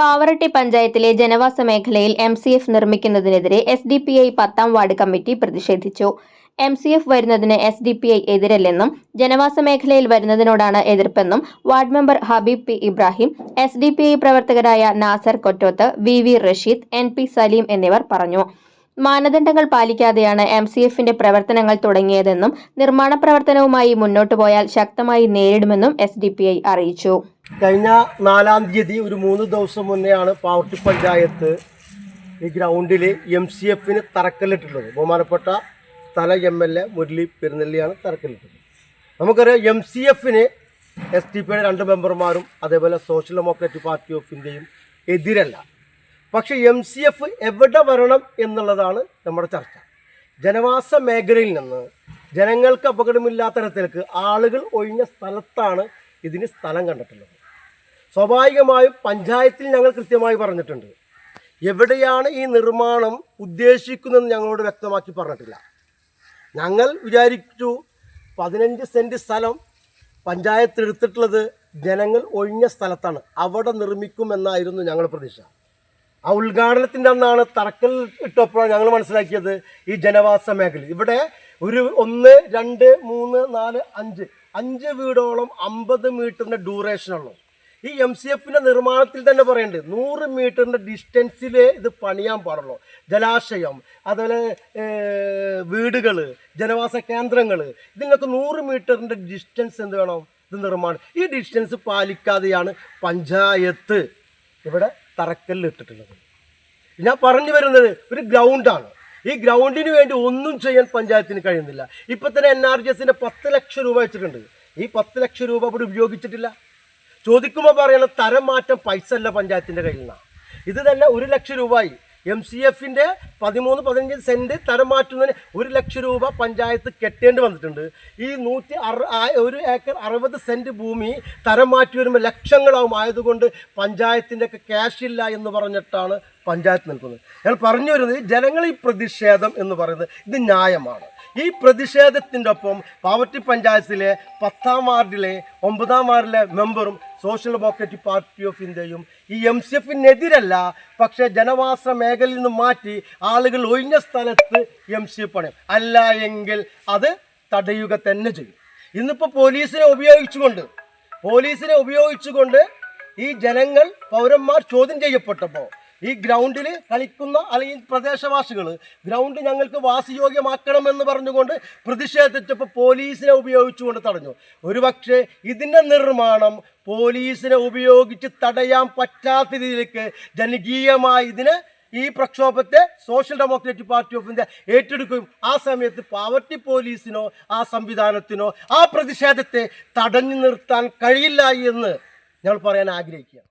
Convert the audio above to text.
പാവറട്ടി പഞ്ചായത്തിലെ ജനവാസ മേഖലയിൽ എം സി എഫ് നിർമ്മിക്കുന്നതിനെതിരെ എസ് ഡി പി ഐ പത്താം വാർഡ് കമ്മിറ്റി പ്രതിഷേധിച്ചു. എം സി എഫ് വരുന്നതിന് എസ് ഡി പി ഐ എതിരല്ലെന്നും ജനവാസ മേഖലയിൽ വരുന്നതിനോടാണ് എതിർപ്പെന്നും ward member Habeeb P Ibrahim S D P I പ്രവർത്തകരായ Nasar Kottoth V V Rasheed N P Saleem എന്നിവർ പറഞ്ഞു. മാനദണ്ഡങ്ങൾ പാലിക്കാതെയാണ് എം സി എഫിന്റെ പ്രവർത്തനങ്ങൾ തുടങ്ങിയതെന്നും നിർമ്മാണ പ്രവർത്തനവുമായി മുന്നോട്ട് പോയാൽ ശക്തമായി നേരിടുമെന്നും എസ് ഡി പി ഐ അറിയിച്ചു. കഴിഞ്ഞ നാലാം തീയതി ഒരു മൂന്ന് ദിവസം മുന്നെയാണ് പാവർട്ടി പഞ്ചായത്ത് ഈ ഗ്രൗണ്ടിൽ എം സി എഫിന് തറക്കല്ലിട്ടുള്ളത് ബഹുമാനപ്പെട്ട സ്ഥല എം എൽ എ മുരളി പെരുന്നെല്ലിയാണ് തറക്കല്ലിട്ടത്. നമുക്കറിയാം എം സി എഫിന് എസ് ടി പിയുടെ രണ്ട് മെമ്പർമാരും അതേപോലെ സോഷ്യൽ ഡെമോക്രാറ്റിക് പാർട്ടി ഓഫ് ഇന്ത്യയും എതിരല്ല. പക്ഷേ എം സി എഫ് എവിടെ വരണം എന്നുള്ളതാണ് നമ്മുടെ ചർച്ച. ജനവാസ മേഖലയിൽ നിന്ന് ജനങ്ങൾക്ക് അപകടമില്ലാത്ത തരത്തിലേക്ക് ആളുകൾ ഒഴിഞ്ഞ സ്ഥലത്താണ് ഇതിന് സ്ഥലം കണ്ടിട്ടുള്ളത്. സ്വാഭാവികമായും പഞ്ചായത്തിൽ ഞങ്ങൾ കൃത്യമായി പറഞ്ഞിട്ടുണ്ട്. എവിടെയാണ് ഈ നിർമ്മാണം ഉദ്ദേശിക്കുന്നതെന്ന് ഞങ്ങളോട് വ്യക്തമാക്കി പറഞ്ഞിട്ടില്ല. ഞങ്ങൾ വിചാരിച്ചു പതിനഞ്ച് സെന്റ് സ്ഥലം പഞ്ചായത്ത് എടുത്തിട്ടുള്ളത് ജനങ്ങൾ ഒഴിഞ്ഞ സ്ഥലത്താണ്. അവിടെ നിർമ്മിക്കുമെന്നായിരുന്നു ഞങ്ങളുടെ പ്രതീക്ഷ. ആ ഉദ്ഘാടനത്തിന്റെ അന്നാണ് തറക്കൽ ഇട്ടപ്പോഴാണ് ഞങ്ങൾ മനസ്സിലാക്കിയത് ഈ ജനവാസ മേഖല. ഇവിടെ ഒരു ഒന്ന് രണ്ട് മൂന്ന് നാല് അഞ്ച്. അഞ്ച് വീടോളം അമ്പത് മീറ്ററിന്റെ ഡ്യൂറേഷനുള്ളൂ ഈ എം സി എഫിന്റെ നിർമ്മാണത്തിൽ തന്നെ പറയുന്നുണ്ട് നൂറ് മീറ്ററിന്റെ ഡിസ്റ്റൻസിൽ ഇത് പണിയാൻ പാടുള്ളൂ. ജലാശയം അതുപോലെ വീടുകൾ ജനവാസ കേന്ദ്രങ്ങൾ ഇതിനൊക്കെ നൂറ് മീറ്ററിന്റെ ഡിസ്റ്റൻസ് എന്ത് വേണം? ഇത് നിർമ്മാണം. ഈ ഡിസ്റ്റൻസ് പാലിക്കാതെയാണ് പഞ്ചായത്ത്. ഇവിടെ തറക്കല്ലിട്ടിട്ടുള്ളത് ഞാൻ പറഞ്ഞു വരുന്നത് ഒരു ഗ്രൗണ്ടാണ്. ഈ ഗ്രൗണ്ടിന് വേണ്ടി ഒന്നും ചെയ്യാൻ പഞ്ചായത്തിന് കഴിയുന്നില്ല. ഇപ്പൊ തന്നെ എൻ ആർ ജി എസിന്റെ പത്ത് ലക്ഷം രൂപ വെച്ചിട്ടുണ്ട്. ഈ പത്ത് ലക്ഷം രൂപ ഇവിടെ ഉപയോഗിച്ചിട്ടില്ല. ചോദിക്കുമ്പോൾ പറയണം തരം മാറ്റം പൈസ അല്ല പഞ്ചായത്തിന്റെ കയ്യിൽ നിന്നാണ് ഇത് തന്നെ ഒരു ലക്ഷം രൂപയായി. എം സി എഫിന്റെ പതിമൂന്ന് പതിനഞ്ച് സെന്റ് തരം മാറ്റുന്നതിന് ഒരു ലക്ഷം രൂപ പഞ്ചായത്ത് കെട്ടേണ്ടി വന്നിട്ടുണ്ട്. ഈ നൂറ്റി ഒരു ഏക്കർ അറുപത് സെന്റ് ഭൂമി തരം മാറ്റി വരുമ്പോൾ ലക്ഷങ്ങളാവും. ആയതുകൊണ്ട് പഞ്ചായത്തിന്റെ ഒക്കെ ക്യാഷ് ഇല്ല എന്ന് പറഞ്ഞിട്ടാണ് പഞ്ചായത്ത് നിൽക്കുന്നത്. ഞാൻ പറഞ്ഞു വരുന്നത് ജനങ്ങൾ ഈ പ്രതിഷേധം എന്ന് പറയുന്നത് ഇത് ന്യായമാണ്. ഈ പ്രതിഷേധത്തിന്റെ ഒപ്പം പാവറ്റി പഞ്ചായത്തിലെ പത്താം വാർഡിലെ ഒമ്പതാം വാർഡിലെ മെമ്പറും സോഷ്യൽ ഡെമോക്രാറ്റിക് പാർട്ടി ഓഫ് ഇന്ത്യയും ഈ എം സി എഫിനെതിരല്ല പക്ഷേ ജനവാസ മേഖലയിൽ നിന്ന് മാറ്റി ആളുകൾ ഒഴിഞ്ഞ സ്ഥലത്ത് എം സി എഫ് പണിയും അല്ല എങ്കിൽ അത് തടയുക തന്നെ ചെയ്യും. ഇന്നിപ്പോൾ പോലീസിനെ ഉപയോഗിച്ചുകൊണ്ട് പോലീസിനെ ഉപയോഗിച്ചുകൊണ്ട് ഈ ജനങ്ങൾ പൗരന്മാർ ചോദ്യം ചെയ്യപ്പെട്ടപ്പോൾ ഈ ഗ്രൗണ്ടിൽ കളിക്കുന്ന അല്ലെങ്കിൽ പ്രദേശവാസികൾ ഗ്രൗണ്ട് ഞങ്ങൾക്ക് വാസയോഗ്യമാക്കണമെന്ന് പറഞ്ഞുകൊണ്ട് പ്രതിഷേധിച്ചപ്പോൾ പോലീസിനെ ഉപയോഗിച്ചുകൊണ്ട് തടഞ്ഞു. ഒരുപക്ഷെ ഇതിന്റെ നിർമ്മാണം പോലീസിനെ ഉപയോഗിച്ച് തടയാൻ പറ്റാത്ത രീതിയിലേക്ക് ജനകീയമായി ഇതിനെ ഈ പ്രക്ഷോഭത്തെ social democratic party of India ഏറ്റെടുക്കുകയും ആ സമയത്ത് പാവർട്ടി പോലീസിനോ ആ സംവിധാനത്തിനോ ആ പ്രതിഷേധത്തെ തടഞ്ഞു നിർത്താൻ കഴിയില്ല എന്ന് ഞങ്ങൾ പറയാൻ ആഗ്രഹിക്കുക